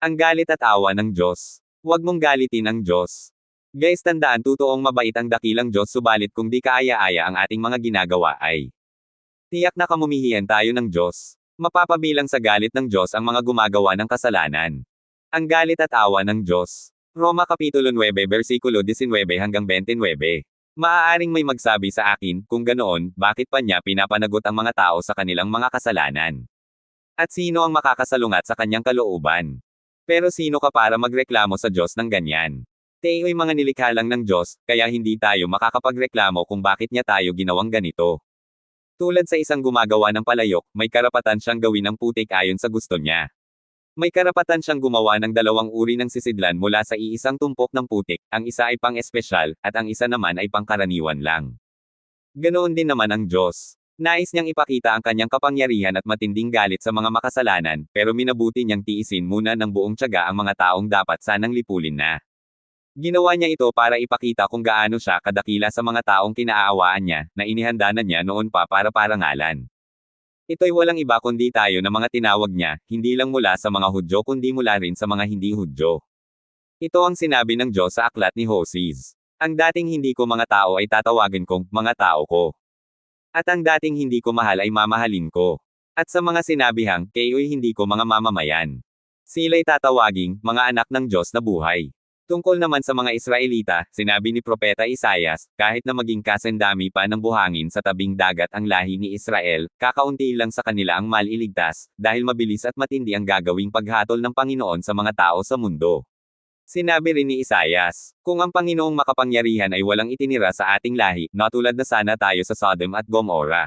Ang galit at awa ng Diyos. Huwag mong galitin ang Diyos. Guys tandaan totoong mabait ang dakilang Diyos subalit kung di kaaya-aya ang ating mga ginagawa ay. Tiyak na kamumihiyan tayo ng Diyos. Mapapabilang sa galit ng Diyos ang mga gumagawa ng kasalanan. Ang galit at awa ng Diyos. Roma Kapitulo 9 versikulo 19 hanggang 29. Maaaring may magsabi sa akin, kung ganoon, bakit pa niya pinapanagot ang mga tao sa kanilang mga kasalanan? At sino ang makakasalungat sa kanyang kalooban? Pero sino ka para magreklamo sa Diyos ng ganyan? Tayo'y mga nilikha lang ng Diyos, kaya hindi tayo makakapagreklamo kung bakit niya tayo ginawang ganito. Tulad sa isang gumagawa ng palayok, may karapatan siyang gawin ang putik ayon sa gusto niya. May karapatan siyang gumawa ng dalawang uri ng sisidlan mula sa iisang tumpok ng putik, ang isa ay pang-espesyal, at ang isa naman ay pangkaraniwan lang. Ganoon din naman ang Diyos. Nais niyang ipakita ang kanyang kapangyarihan at matinding galit sa mga makasalanan, pero minabuti niyang tiisin muna ng buong tiyaga ang mga taong dapat sanang lipulin na. Ginawa niya ito para ipakita kung gaano siya kadakila sa mga taong kinaaawaan niya, na inihanda na niya noon pa para parangalan. Ito'y walang iba kundi tayo na mga tinawag niya, hindi lang mula sa mga Hudyo kundi mula rin sa mga hindi Hudyo. Ito ang sinabi ng Diyos sa aklat ni Hoses. Ang dating hindi ko mga tao ay tatawagin kong mga tao ko. At ang dating hindi ko mahal ay mamahalin ko. At sa mga sinabihang, kayo'y hindi ko mga mamamayan. Sila'y tatawaging, mga anak ng Diyos na buhay. Tungkol naman sa mga Israelita, sinabi ni Propeta Isayas, kahit na maging kasendami pa ng buhangin sa tabing dagat ang lahi ni Israel, kakaunti lang sa kanila ang maliligtas, dahil mabilis at matindi ang gagawing paghatol ng Panginoon sa mga tao sa mundo. Sinabi rin ni Isayas, kung ang Panginoong makapangyarihan ay walang itinira sa ating lahi, natulad na sana tayo sa Sodom at Gomorrah.